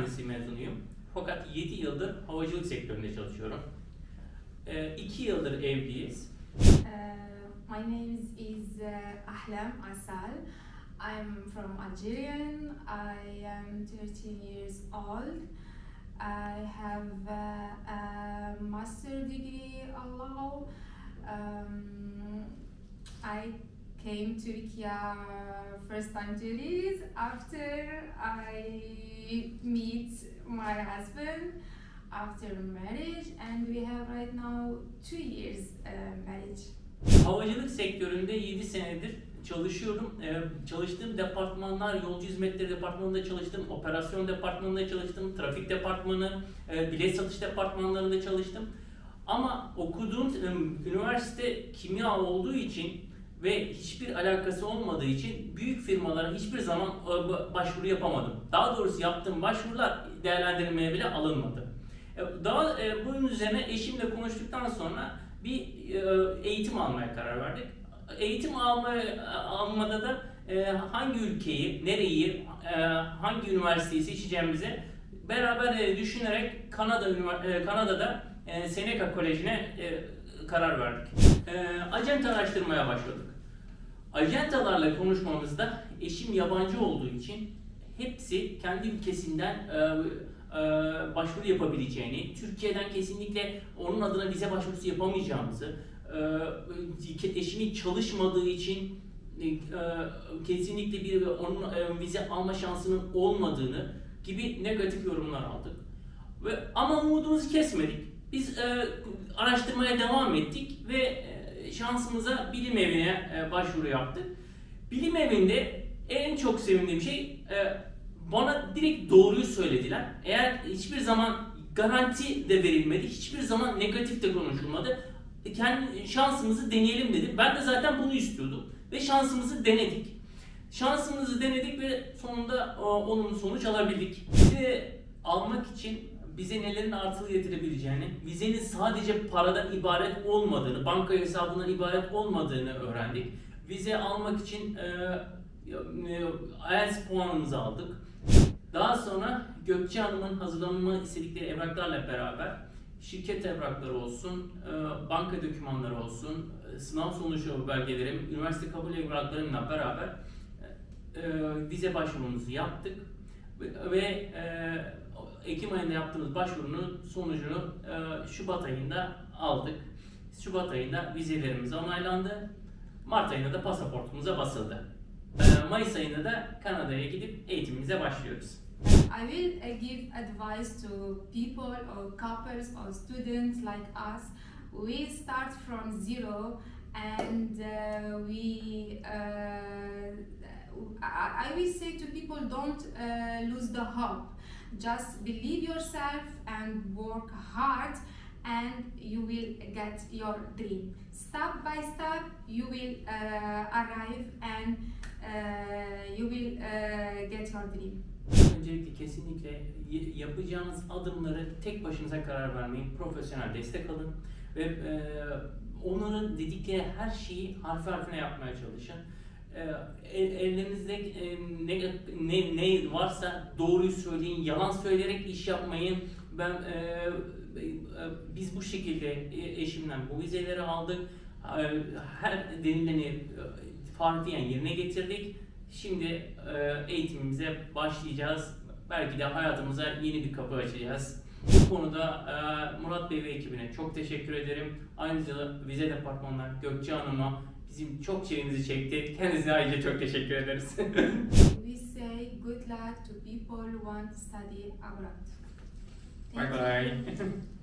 Mühendisliği mezunuyum. Fakat 7 yıldır havacılık sektöründe çalışıyorum. 2 yıldır evliyiz. Uh, my name is uh, Ahlam Asal. I'm from Algerian. I am 13 years old. I have uh, a master degree allow. Um, I came to Turkey first time to this after I meet my husband after marriage and we have right now two years uh, marriage. Havacılık sektöründe 7 senedir çalışıyorum. Ee, çalıştığım departmanlar, yolcu hizmetleri departmanında çalıştım, operasyon departmanında çalıştım, trafik departmanı, e, bilet satış departmanlarında çalıştım. Ama okuduğum e, üniversite kimya olduğu için ve hiçbir alakası olmadığı için büyük firmalara hiçbir zaman e, ba- başvuru yapamadım. Daha doğrusu yaptığım başvurular değerlendirmeye bile alınmadı. E, Daha e, bunun üzerine eşimle konuştuktan sonra bir eğitim almaya karar verdik. Eğitim almaya almada da hangi ülkeyi, nereyi, hangi üniversiteyi seçeceğimize beraber düşünerek Kanada Kanada'da Seneca Koleji'ne karar verdik. E, acent araştırmaya başladık. Acentalarla konuşmamızda eşim yabancı olduğu için hepsi kendi ülkesinden e, e, başvuru yapabileceğini, Türkiye'den kesinlikle onun adına vize başvurusu yapamayacağımızı, e, eşimin çalışmadığı için e, kesinlikle bir onun e, vize alma şansının olmadığını gibi negatif yorumlar aldık. Ve ama umudumuzu kesmedik. Biz e, araştırmaya devam ettik ve e, şansımıza bilim evine e, başvuru yaptık. Bilim evinde en çok sevindiğim şey e, bana direkt doğruyu söylediler. Eğer hiçbir zaman garanti de verilmedi, hiçbir zaman negatif de konuşulmadı. E, Kendi şansımızı deneyelim dedi. Ben de zaten bunu istiyordum ve şansımızı denedik. Şansımızı denedik ve sonunda o, olumlu sonuç alabildik. Vize almak için bize nelerin artılı getirebileceğini, vizenin sadece paradan ibaret olmadığını, banka hesabından ibaret olmadığını öğrendik. Vize almak için e, e, IELTS puanımızı aldık. Daha sonra Gökçe Hanım'ın hazırlanma istedikleri evraklarla beraber şirket evrakları olsun, e, banka dokümanları olsun, e, sınav sonucu belgelerim, üniversite kabul evraklarımla beraber e, vize başvurumuzu yaptık ve, e, Ekim ayında yaptığımız başvurunun sonucunu e, Şubat ayında aldık. Şubat ayında vizelerimiz onaylandı. Mart ayında da pasaportumuza basıldı. E, Mayıs ayında da Kanada'ya gidip eğitimimize başlıyoruz. I will uh, give advice to people or couples or students like us. We start from zero and uh, we. Uh, I, I will say to people don't uh, lose the hope. Just believe yourself and work hard, and you will get your dream. Step by step, you will uh, arrive and uh, you will uh, get your dream. Öncelikle kesinlikle yapacağınız adımları tek başınıza karar vermeyin. Profesyonel destek alın ve e, onların dedikleri her şeyi harfi harfine yapmaya çalışın. E, el- elinizde e, ne, ne, ne varsa doğruyu söyleyin, yalan söyleyerek iş yapmayın. Ben e, e, biz bu şekilde e, eşimden bu vizeleri aldık. E, Her denileni e, harfiyen yerine getirdik. Şimdi e, eğitimimize başlayacağız. Belki de hayatımıza yeni bir kapı açacağız. Bu konuda e, Murat Bey ve ekibine çok teşekkür ederim. Ayrıca vize departmanına Gökçe Hanım'a bizim çok şeyimizi çekti. Kendisine ayrıca çok teşekkür ederiz. We say good luck to people who want to study abroad. bye Thank bye.